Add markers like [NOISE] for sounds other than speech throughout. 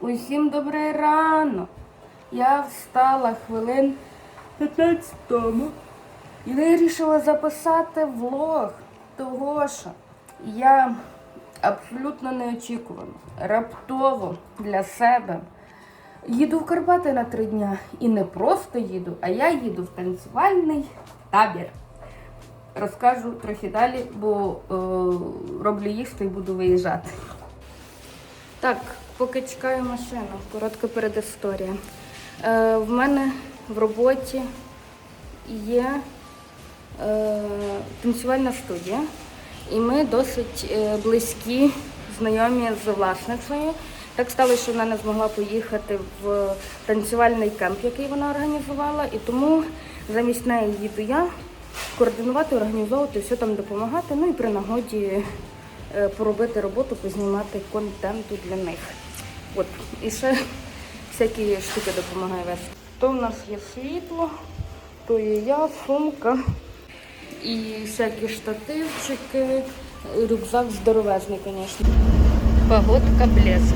Усім добрий ранок. Я встала хвилин 15 тому і вирішила записати влог того, що я абсолютно неочікувано, раптово для себе їду в Карпати на три дня. І не просто їду, а я їду в танцювальний табір. Розкажу трохи далі, бо е, роблю їсти і буду виїжджати. Так, поки чекаю машину, коротка передісторія. Е, в мене в роботі є е, танцювальна студія, і ми досить е, близькі, знайомі з власницею. Так сталося, що вона не змогла поїхати в танцювальний кемп, який вона організувала, і тому замість неї їду я координувати, організовувати, все там допомагати. Ну і при нагоді е, поробити роботу, познімати контенту для них. От, і ще всякі штуки допомагає вести. То в нас є світло, то є я, сумка і всякі штативчики, рюкзак здоровезний, звісно. Погодка блеск,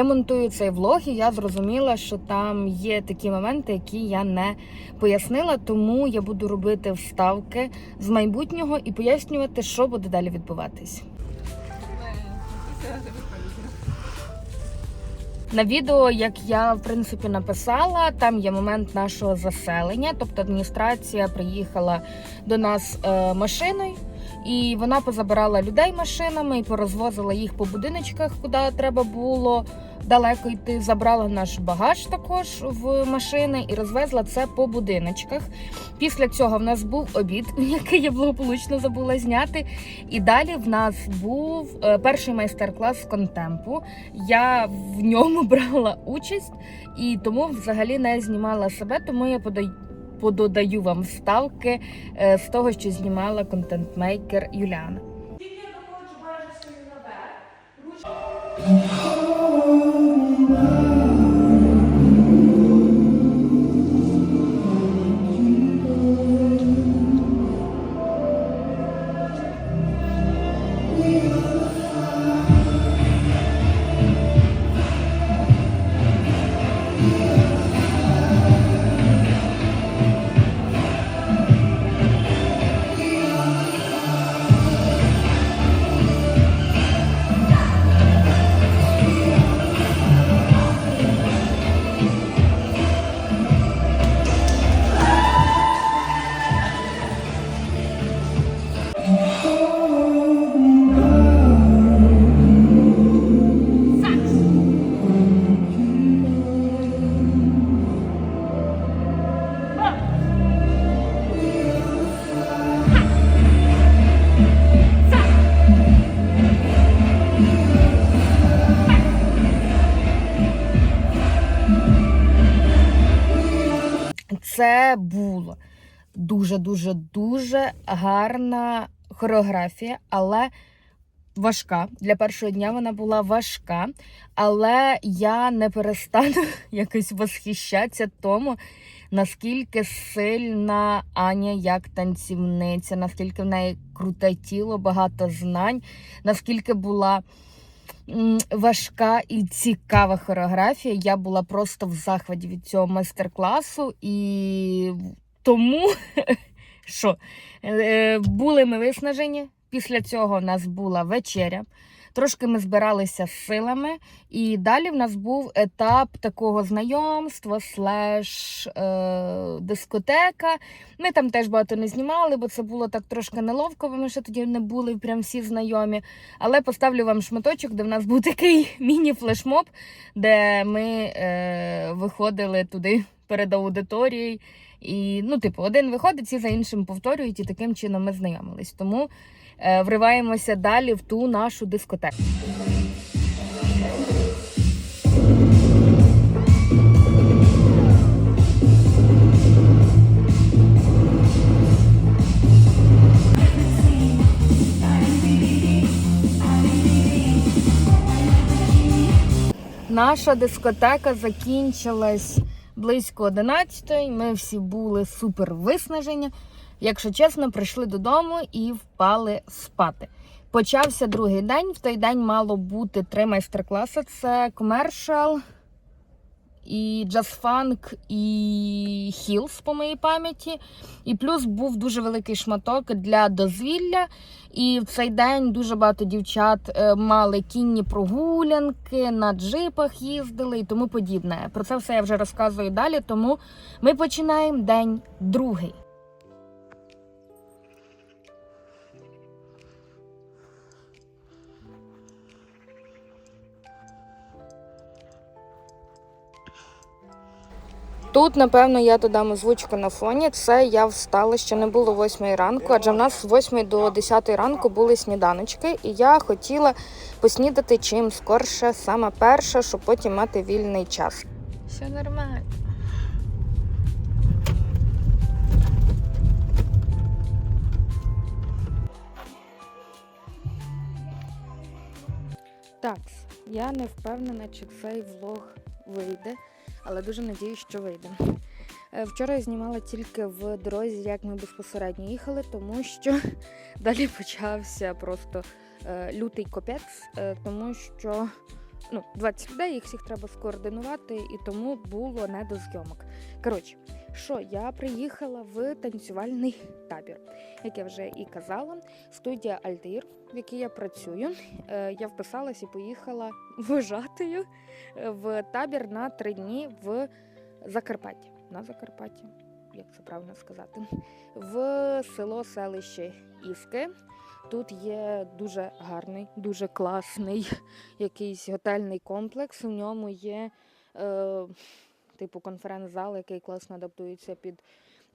Я монтую цей влог, і я зрозуміла, що там є такі моменти, які я не пояснила, тому я буду робити вставки з майбутнього і пояснювати, що буде далі відбуватись. На відео, як я в принципі написала, там є момент нашого заселення, тобто адміністрація приїхала до нас е, машиною. І вона позабирала людей машинами і порозвозила їх по будиночках, куди треба було далеко йти. Забрала наш багаж також в машини і розвезла це по будиночках. Після цього в нас був обід, [LAUGHS] який я благополучно забула зняти. І далі в нас був е, перший майстер-клас з контемпу. Я в ньому [LAUGHS] брала участь і тому взагалі не знімала себе, тому я подаю пододаю вам вставки е, з того, що знімала контент-мейкер Юліана. Це було дуже, дуже, гарна хореографія, але важка. Для першого дня вона була важка, але я не перестану [LAUGHS] якось восхищатися тому, наскільки сильна Аня як танцівниця, наскільки в неї круте тіло, багато знань, наскільки була важка і цікава хореографія. Я була просто в захваті від цього майстер-класу, і тому [LAUGHS] що е, були ми виснажені. Після цього в нас була вечеря. Трошки ми збиралися з силами, і далі в нас був етап такого знайомства, слеш е, дискотека. Ми там теж багато не знімали, бо це було так трошки неловко, ми ще тоді не були прям всі знайомі. Але поставлю вам шматочок, де в нас був [LAUGHS] такий міні-флешмоб, де ми е, виходили туди перед аудиторією. І, ну, типу, один виходить, всі за іншим повторюють, і таким чином ми знайомились. Тому Е, вриваємося далі в ту нашу дискотеку. Наша дискотека закінчилась близько 11-ї. Ми всі були супер виснажені. Якщо чесно, прийшли додому і впали спати. Почався другий день. В той день мало бути три майстер-класи: це комершал, і джаз-фанк, і хілс по моїй пам'яті. І плюс був дуже великий шматок для дозвілля. І в цей день дуже багато дівчат е, мали кінні прогулянки, на джипах їздили і тому подібне. Про це все я вже розказую далі. Тому ми починаємо день другий. Тут, напевно, я додам озвучку на фоні. Це я встала, ще не було 8 ранку, адже в нас з 8 до 10 ранку були сніданочки, і я хотіла поснідати чим скорше, саме перше, щоб потім мати вільний час. Все нормально. Так, я не впевнена, чи цей влог вийде, але дуже надіюсь, що вийде. Е, Вчора я знімала тільки в дорозі, як ми безпосередньо їхали, тому що [LAUGHS] далі почався просто е, лютий копець, е, тому що ну, 20 людей, їх всіх треба скоординувати, і тому було не до зйомок. Коротше, що я приїхала в танцювальний табір, як я вже і казала, студія Альтаїр, в якій я працюю. Е, Я вписалась і поїхала вважатою в табір на три дні в Закарпатті. На Закарпатті, як це правильно сказати, в село селище Іски. Тут є дуже гарний, дуже класний якийсь готельний комплекс. У ньому є е, типу конференц-зал, який класно адаптується під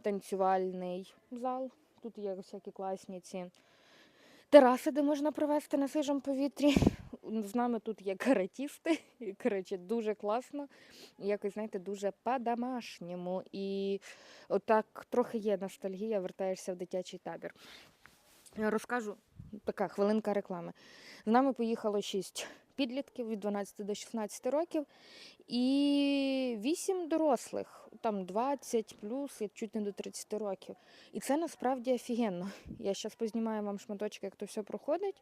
танцювальний зал. Тут є всякі класні ці тераси, де можна провести на свіжому повітрі. З нами тут є каратісти. [LAUGHS] І, коротше, дуже класно. Якось, знаєте, дуже по-домашньому. І отак трохи є ностальгія, вертаєшся в дитячий табір. Розкажу така хвилинка реклами. З нами поїхало шість підлітків від 12 до 16 років і 8 дорослих, там 20 плюс і чуть не до 30 років. І це насправді офігенно. Я зараз познімаю вам шматочки, як то все проходить.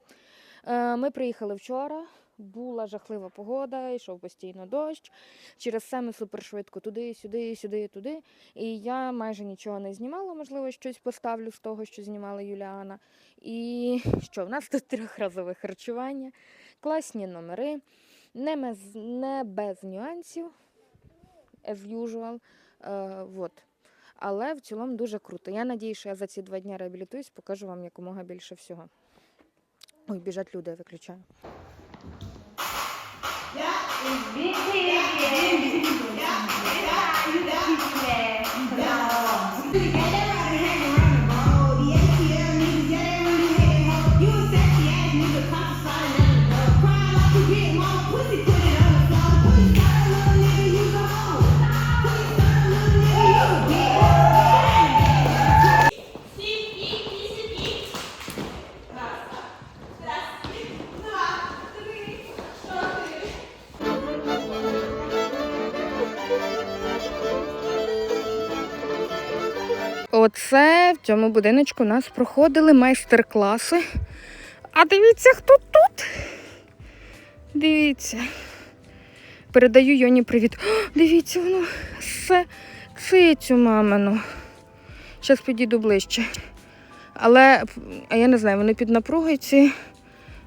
Е, Ми приїхали вчора. Була жахлива погода, йшов постійно дощ. Через це ми супершвидко туди, сюди, сюди, туди. І я майже нічого не знімала, можливо, щось поставлю з того, що знімала Юліана. І що в нас тут трьохразове харчування, класні номери, не, мез, не без нюансів, as usual. Е, вот. Але в цілому дуже круто. Я надію, що я за ці два дні реабілітуюсь, покажу вам якомога більше всього. Ой, біжать люди, я виключаю. Оце в цьому будиночку у нас проходили майстер-класи. А дивіться, хто тут. Дивіться. Передаю Йоні привіт. О, дивіться, воно все цицю мамину. Зараз підійду ближче. Але, а я не знаю, вони під напругою ці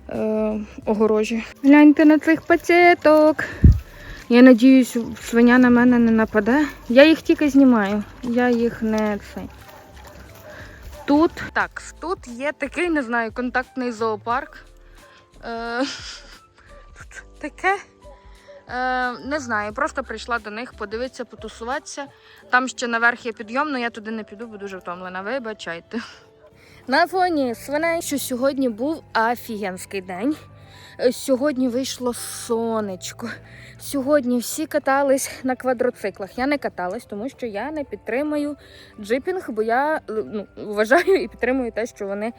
е, огорожі. Гляньте на цих пацеток. Я надіюсь, свиня на мене не нападе. Я їх тільки знімаю. Я їх не цей. Тут так, тут є такий, не знаю, контактний зоопарк. Е, тут таке. Е, не знаю, просто прийшла до них подивитися, потусуватися. Там ще наверх є підйом, але я туди не піду, бо дуже втомлена. Вибачайте. На фоні свиней, що сьогодні був офігенський день. Е, Сьогодні вийшло сонечко. Сьогодні всі катались на квадроциклах. Я не каталась, тому що я не підтримую джипінг, бо я ну, вважаю і підтримую те, що вони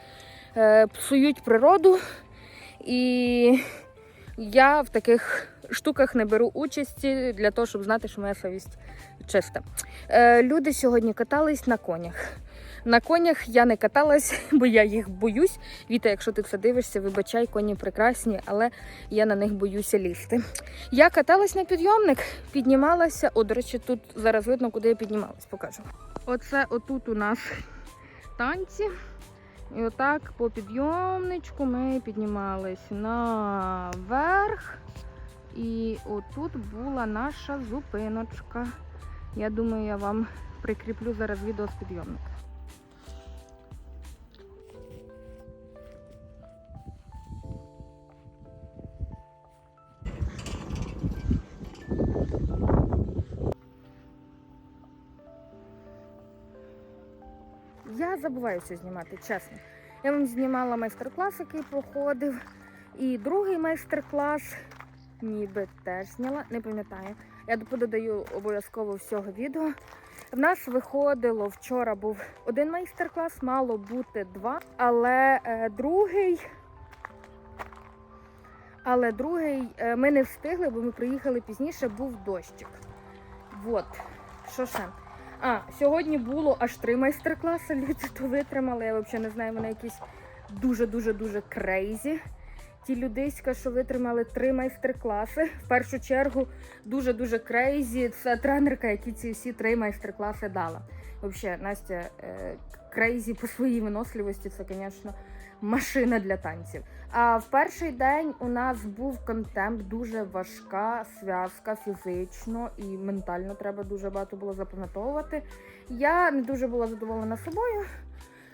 е, псують природу. І я в таких штуках не беру участі для того, щоб знати, що моя совість чиста. Е, люди сьогодні катались на конях. На конях я не каталась, бо я їх боюсь. Віта, якщо ти це дивишся, вибачай, коні прекрасні, але я на них боюся лізти. Я каталась на підйомник, піднімалася. О, до речі, тут зараз видно, куди я піднімалась, покажу. Оце отут у нас танці. І отак по підйомничку ми піднімались наверх. І отут була наша зупиночка. Я думаю, я вам прикріплю зараз відео з підйомника. Я забуваю все знімати, чесно. Я вам знімала майстер-клас, який проходив. І другий майстер-клас ніби теж зняла, не пам'ятаю. Я пододаю обов'язково всього відео. В нас виходило вчора був один майстер-клас, мало бути два, але е, другий. Але другий е, ми не встигли, бо ми приїхали пізніше, був дощик. Вот. Що ще? А, сьогодні було аж три майстер-класи. Люди то витримали. Я взагалі не знаю, вони якісь дуже-дуже дуже крейзі. Ті людиська, що витримали три майстер-класи. В першу чергу дуже-дуже крейзі. Це тренерка, які ці всі три майстер-класи дала. Взагалі, Настя е, крейзі по своїй виносливості, це, звісно, машина для танців. А в перший день у нас був контемп дуже важка зв'язка фізично і ментально треба дуже багато було запам'ятовувати. Я не дуже була задоволена собою,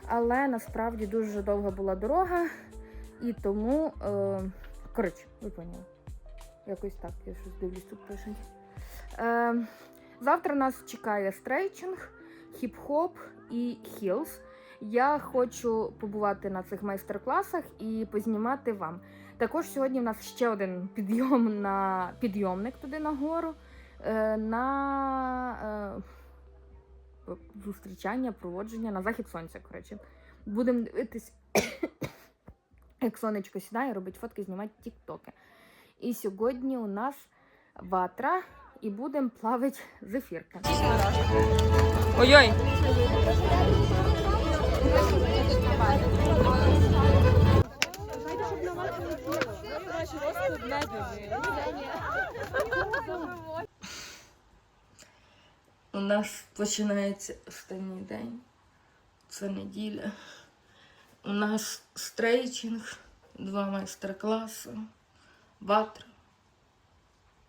але насправді дуже довга була дорога. І тому, е, коротше, ви поняли. Якось так, я щось дивлюсь тут пишуть. Е, завтра нас чекає стрейчинг, хіп-хоп і хілс. Я хочу побувати на цих майстер-класах і познімати вам. Також сьогодні в нас ще один підйом на підйомник туди нагору. Е, на е, зустрічання, проводження на захід сонця. Коротше. Будемо дивитись, [COUGHS] як сонечко сідає, робить фотки, знімати тіктоки. І сьогодні у нас ватра і будемо плавати зефірки. Ой-ой! У нас починається останній день. Це неділя. У нас стрейчинг, два майстер-класи, ватра,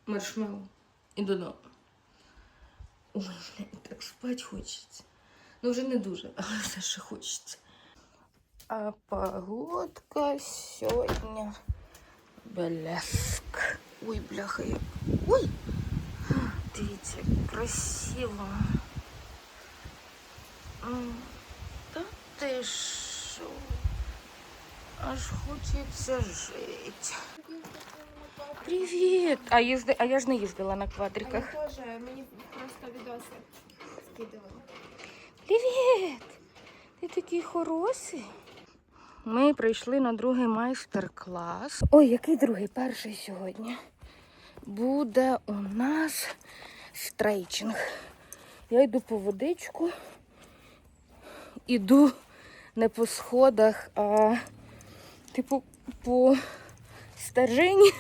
маршмеллоу і додому. Ой, так спать хочеться. Ну, вже не дуже, [LAUGHS] але все ще хочеться. А погодка сьогодні блеск. Ой, бляха, як. Ой! Дивіться, як красиво. М, Та ти що? Аж хочеться жити. Привіт! А, їзди... а я ж не їздила на квадриках. Я теж, мені просто відоси скидували. Привіт! Ти такий хороший. Ми прийшли на другий майстер-клас. Ой, який другий? Перший сьогодні. Буде у нас стрейчинг. Я йду по водичку. Іду не по сходах, а типу по стежині.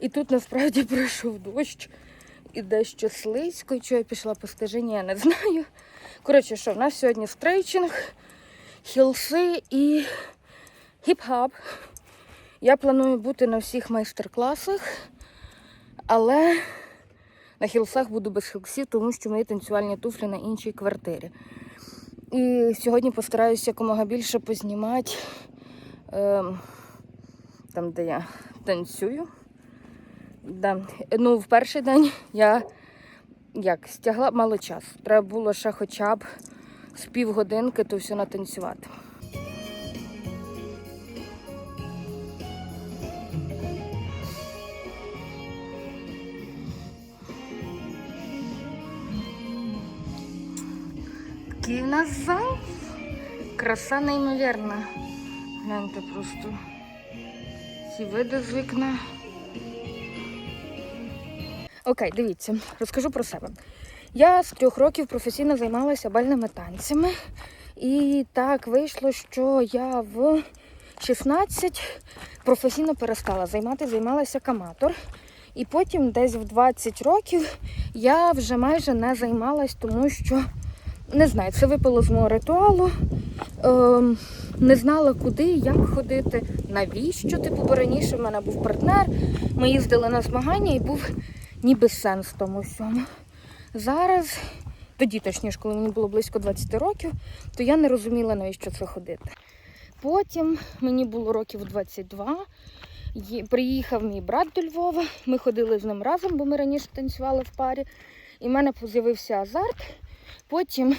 І тут насправді пройшов дощ і дещо слизько. І чого я пішла по стежині, я не знаю. Коротше, що, в нас сьогодні стрейчинг, хілси і хіп-хап. Я планую бути на всіх майстер-класах, але на хілсах буду без хілсів, тому що мої танцювальні туфлі на іншій квартирі. І сьогодні постараюся якомога більше познімати ем, там, де я танцюю. Да. Ну, в перший день я як стягла мало часу. Треба було ще хоча б з півгодинки то все натанцювати. Який в нас зал? Краса неймовірна. Гляньте просто ці види з вікна. Окей, дивіться, розкажу про себе. Я з трьох років професійно займалася бальними танцями. І так вийшло, що я в 16 професійно перестала займатися, займалася каматор. І потім, десь в 20 років, я вже майже не займалась, тому що не знаю, це випало з мого ритуалу. Ем, не знала, куди, як ходити, навіщо. Типу, раніше в мене був партнер, ми їздили на змагання і був ніби сенс в тому всьому. Зараз, тоді точніше, коли мені було близько 20 років, то я не розуміла, навіщо це ходити. Потім мені було років 22. Приїхав мій брат до Львова. Ми ходили з ним разом, бо ми раніше танцювали в парі. І в мене з'явився азарт. Потім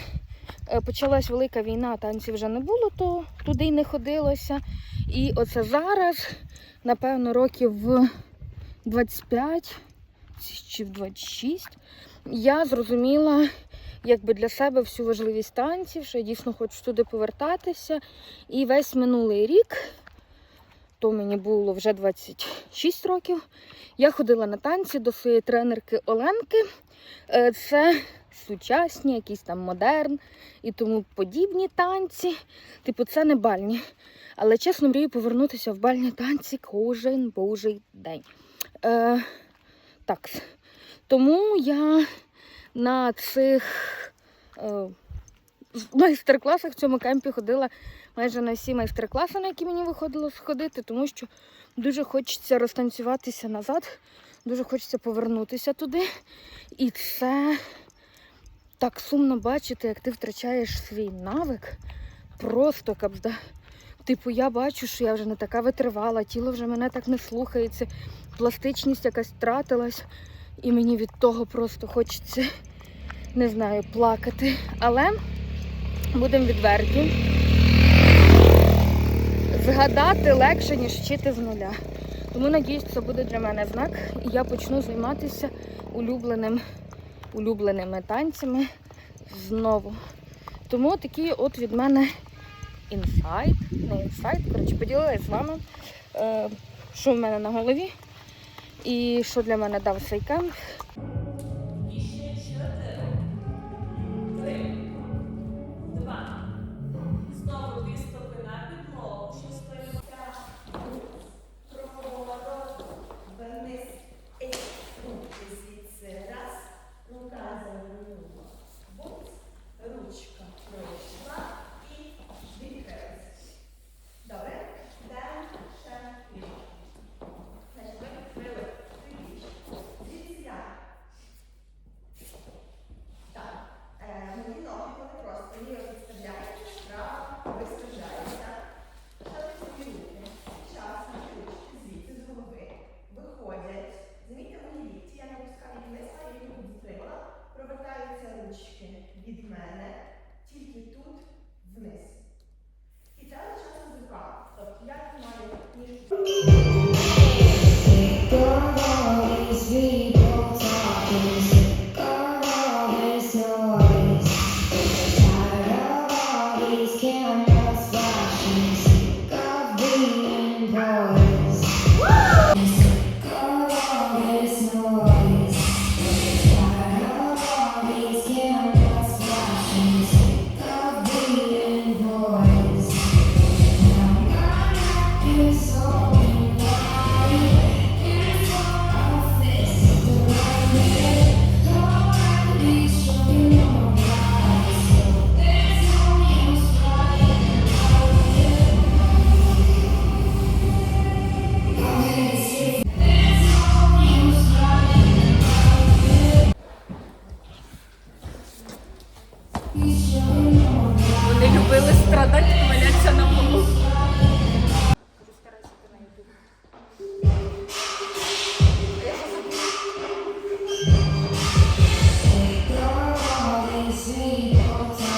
е, почалась велика війна, танців вже не було, то туди й не ходилося. І оце зараз, напевно, років 25 чи в 26, я зрозуміла якби для себе всю важливість танців, що я дійсно хочу туди повертатися. І весь минулий рік, то мені було вже 26 років, я ходила на танці до своєї тренерки Оленки. Е, Це сучасні, якісь там модерн і тому подібні танці. Типу, це не бальні. Але чесно мрію повернутися в бальні танці кожен божий день. Е, так. Тому я на цих е, майстер-класах в цьому кемпі ходила майже на всі майстер-класи, на які мені виходило сходити, тому що дуже хочеться розтанцюватися назад, дуже хочеться повернутися туди. І це так сумно бачити, як ти втрачаєш свій навик. Просто кабзда. Типу, я бачу, що я вже не така витривала, тіло вже мене так не слухається, пластичність якась втратилась, і мені від того просто хочеться, не знаю, плакати. Але будемо відверті. Згадати легше, ніж вчити з нуля. Тому надіюсь, це буде для мене знак, і я почну займатися улюбленим, улюбленими танцями знову. Тому такий от від мене інсайт, не інсайт, коротше, поділилася з вами, е, що в мене на голові і що для мене дав цей. Vamos lá.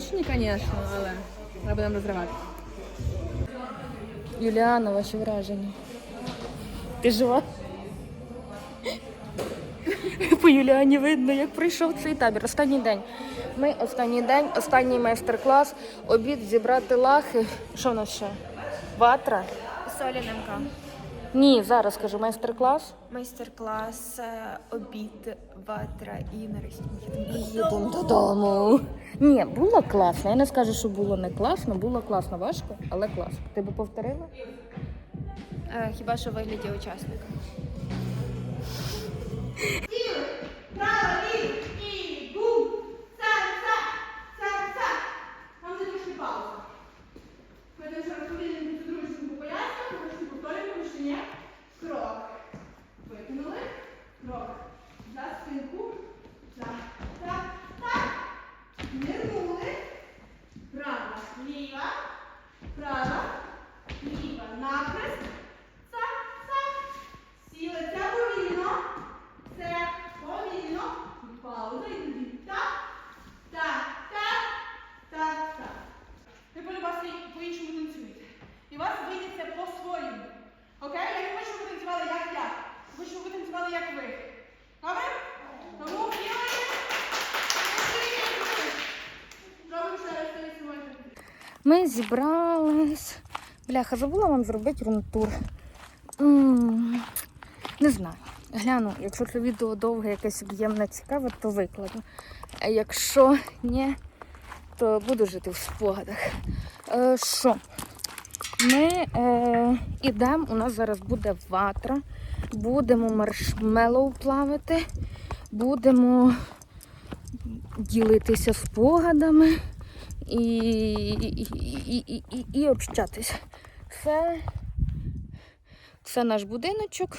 Прекрасно, звісно, але треба нам розривати. Юліана, ваші враження. Ти жива? [LAUGHS] По Юліані видно, як прийшов цей табір. Останній день. Ми останній день, останній майстер-клас, обід зібрати лахи. Що в нас ще? Ватра? Соляненка. Ні, зараз кажу майстер-клас. Майстер-клас, е, обід, ватра і нарешті ми їдемо. Їдемо додому. Ні, було класно. Я не скажу, що було не класно, було класно, важко, але класно. Ти би повторила? Е, Хіба що в вигляді учасника. Право, ліво, і бум, цак, цак, цак, цак. Там вже трошки пауза. Ми там ще розповіли цю дружку поясню, трошки повторюємо, що ні. Крок. Викинули. Крок. За спинку. Так, так, так. Нирнули. Права, ліва, права, ліва, нахрест. Цак, цак. Сіли, це повільно. Це повільно. І Пауза і тоді так, так, так, так, так. Ви полюбасти по-іншому танцюєте. І у вас вийде це по-своєму. Окей? Я не хочу, щоб ви танцювали як я. Я хочу, щоб ви танцювали як ви. Добре? Тому вділайте. Робимо ще раз той самий. Ми зібрались. Бляха, забула вам зробити румтур. Не знаю. Гляну, якщо це відео довге, якесь об'ємне цікаве, то викладу. А якщо ні, то буду жити в спогадах. Е, Що? Ми е, ідемо, у нас зараз буде ватра, будемо маршмеллоу плавати, будемо ділитися спогадами і, і, і, і, і, общатися. Це, це наш будиночок.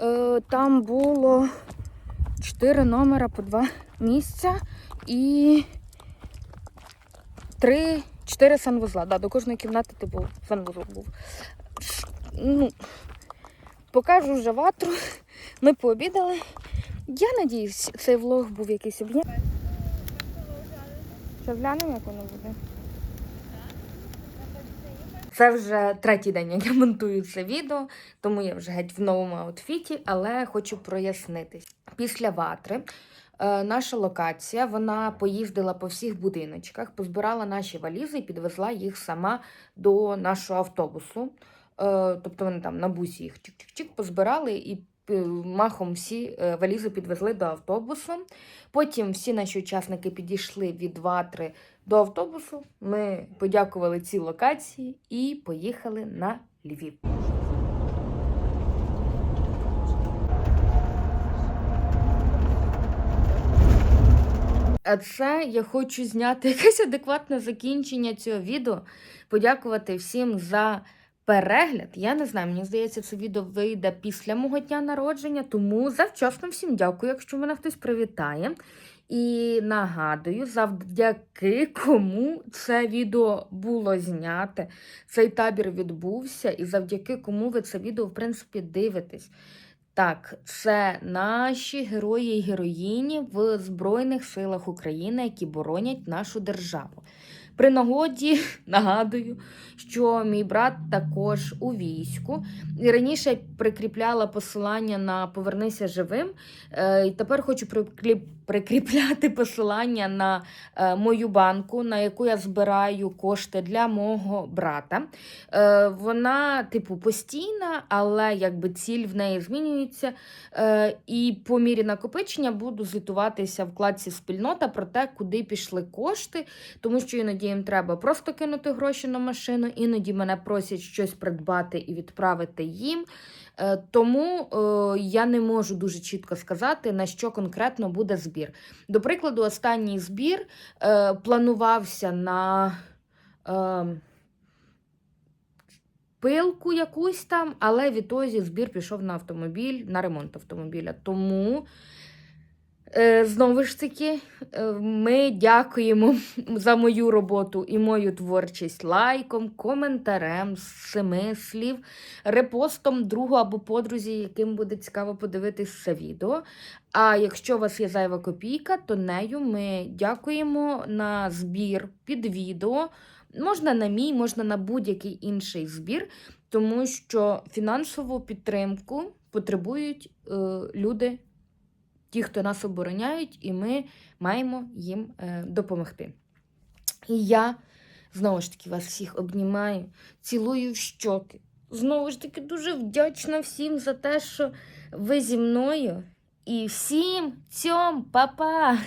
Е, Там було 4 номера по 2 місця і 3, 4 санвузла. Да, до кожної кімнати типу санвузол був. Ну, покажу вже ватру. Ми пообідали. Я надіюсь, цей влог був якийсь об'єм. Що глянемо, як воно буде? Це вже третій день, як я монтую це відео, тому я вже геть в новому аутфіті, але хочу прояснитись. Після ватри е, наша локація вона поїздила по всіх будиночках, позбирала наші валізи і підвезла їх сама до нашого автобусу. Е, тобто вони там на бусі їх чик-чик-чик позбирали і махом всі е, валізи підвезли до автобусу. Потім всі наші учасники підійшли від ватри до автобусу. Ми подякували цій локації і поїхали на Львів. А це я хочу зняти якесь адекватне закінчення цього відео. Подякувати всім за перегляд. Я не знаю, мені здається, це відео вийде після мого дня народження, тому завчасно всім дякую, якщо мене хтось привітає. І нагадую, завдяки кому це відео було зняте, цей табір відбувся, і завдяки кому ви це відео, в принципі, дивитесь. Так, це наші герої і героїні в Збройних силах України, які боронять нашу державу. При нагоді [LAUGHS] нагадую, що мій брат також у війську. І раніше прикріпляла посилання на Повернися живим. Е, і тепер хочу прикліп- прикріпляти посилання на е, мою банку, на яку я збираю кошти для мого брата. Е, вона, типу, постійна, але якби ціль в неї змінюється. Е, і по мірі накопичення буду звітуватися в вкладці спільнота про те, куди пішли кошти, тому що іноді їм треба просто кинути гроші на машину, іноді мене просять щось придбати і відправити їм. Е, Тому е, я не можу дуже чітко сказати, на що конкретно буде збір. До прикладу, останній збір е, планувався на пилку якусь там, але відтоді збір пішов на автомобіль, на ремонт автомобіля. Тому Знову ж таки, е, ми дякуємо [LAUGHS] за мою роботу і мою творчість лайком, коментарем з семи слів, репостом другу або подрузі, яким буде цікаво подивитись це відео. А якщо у вас є зайва копійка, то нею ми дякуємо на збір під відео. Можна на мій, можна на будь-який інший збір, тому що фінансову підтримку потребують е, люди, ті, хто нас обороняють, і ми маємо їм е, допомогти. І я знову ж таки вас всіх обнімаю, цілую в щоки. Знову ж таки, дуже вдячна всім за те, що ви зі мною. І всім цьом, па-па!